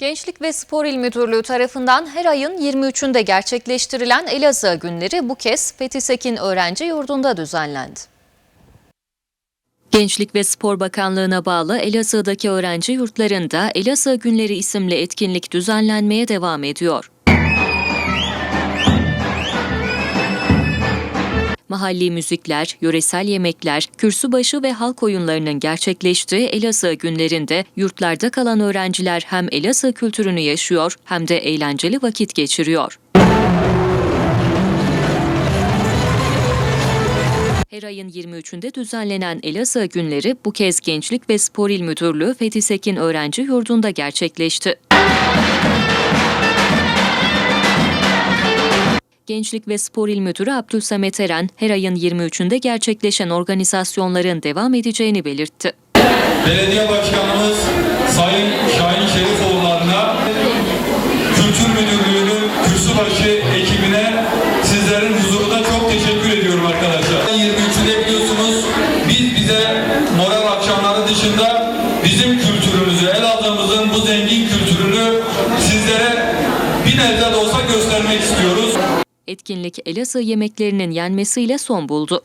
Gençlik ve Spor İl Müdürlüğü tarafından her ayın 23'ünde gerçekleştirilen Elazığ günleri bu kez Fethi Sekin Öğrenci Yurdu'nda düzenlendi. Gençlik ve Spor Bakanlığı'na bağlı Elazığ'daki öğrenci yurtlarında Elazığ Günleri isimli etkinlik düzenlenmeye devam ediyor. Mahalli müzikler, yöresel yemekler, kürsübaşı ve halk oyunlarının gerçekleştiği Elazığ günlerinde yurtlarda kalan öğrenciler hem Elazığ kültürünü yaşıyor hem de eğlenceli vakit geçiriyor. Her ayın 23'ünde düzenlenen Elazığ günleri bu kez Gençlik ve Spor İl Müdürlüğü Fethi Sekin Öğrenci Yurdu'nda gerçekleşti. Gençlik ve Spor İl Müdürü Abdülsamet Eren, her ayın 23'ünde gerçekleşen organizasyonların devam edeceğini belirtti. Belediye Başkanımız Sayın Şahin Şerifoğulları'na, Kültür Müdürlüğü'nün kürsübaşı ekibine sizlerin huzurunda çok teşekkür ediyorum arkadaşlar. 23'ünde biliyorsunuz biz bize moral akşamları dışında bizim kültürümüzü, Elazığ'ımızın bu zengin kültürünü sizlere bir nebze de olsa göstermek istiyoruz. Etkinlik Elazığ yemeklerinin yenmesiyle son buldu.